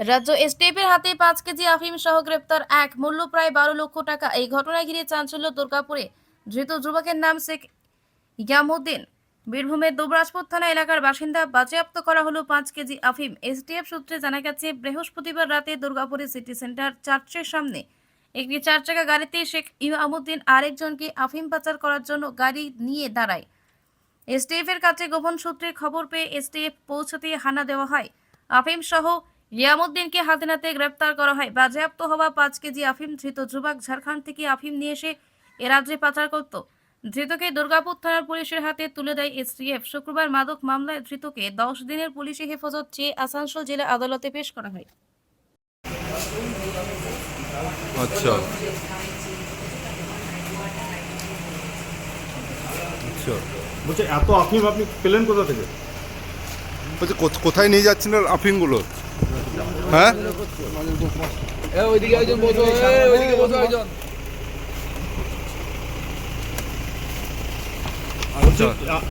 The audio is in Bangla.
রাজ্য এসটিএফের হাতে পাঁচ কেজি আফিম সহ গ্রেপ্তার এক, মূল্য প্রায় বারো লক্ষ টাকা। এই ঘটনায় ঘিরে চাঞ্চল্য দুর্গাপুরে। ধৃত যুবকের নাম শেখ ইয়ামুদ্দিন। বীরভূমের দুবরাজপুর থানা এলাকার বাসিন্দা, বাজেয়াপ্ত করা হলো পাঁচ কেজি আফিম। এসটিএফ সূত্রে জানা গেছে, বৃহস্পতিবার রাতে দুর্গাপুরে সিটি সেন্টার চার্চের সামনে একটি চার চাকা গাড়িতে শেখ ইয়ামুদ্দিন আরেকজনকে আফিম পাচার করার জন্য গাড়ি নিয়ে দাঁড়ায়। এসটিএফ এর কাছে গোপন সূত্রে খবর পেয়ে এসটিএফ পৌঁছতে হানা দেওয়া হয়। আফিম সহ রিয়ামুদ্দিনকে হাতে নাতে গ্রেপ্তার করা হয়। বাজেয়াপ্ত হওয়া পাঁচ কেজি আফিম ধৃত যুবক ঝাড়খণ্ড থেকে আফিম নিয়ে এসে এ রাজ্যে পাচার করত। ধৃতকে দুর্গাপুর থানার পুলিশের হাতে তুলে দেয় এসটিএফ। শুক্রবার মাদক মামলায় ধৃতকে দশ দিনের পুলিশি হেফাজত চেয়ে আসানসোল জেলা আদালতে পেশ করা হয়। আচ্ছা। আচ্ছা। বলছে এত আফিম আপনি পেলেন কোথা থেকে? বলছি কোথ- কোথায় নিয়ে যাচ্ছেন আফিনগুলো হ্যাঁ? ওইদিকে একজন বসো এ ওইদিকে বসো একজন আচ্ছা।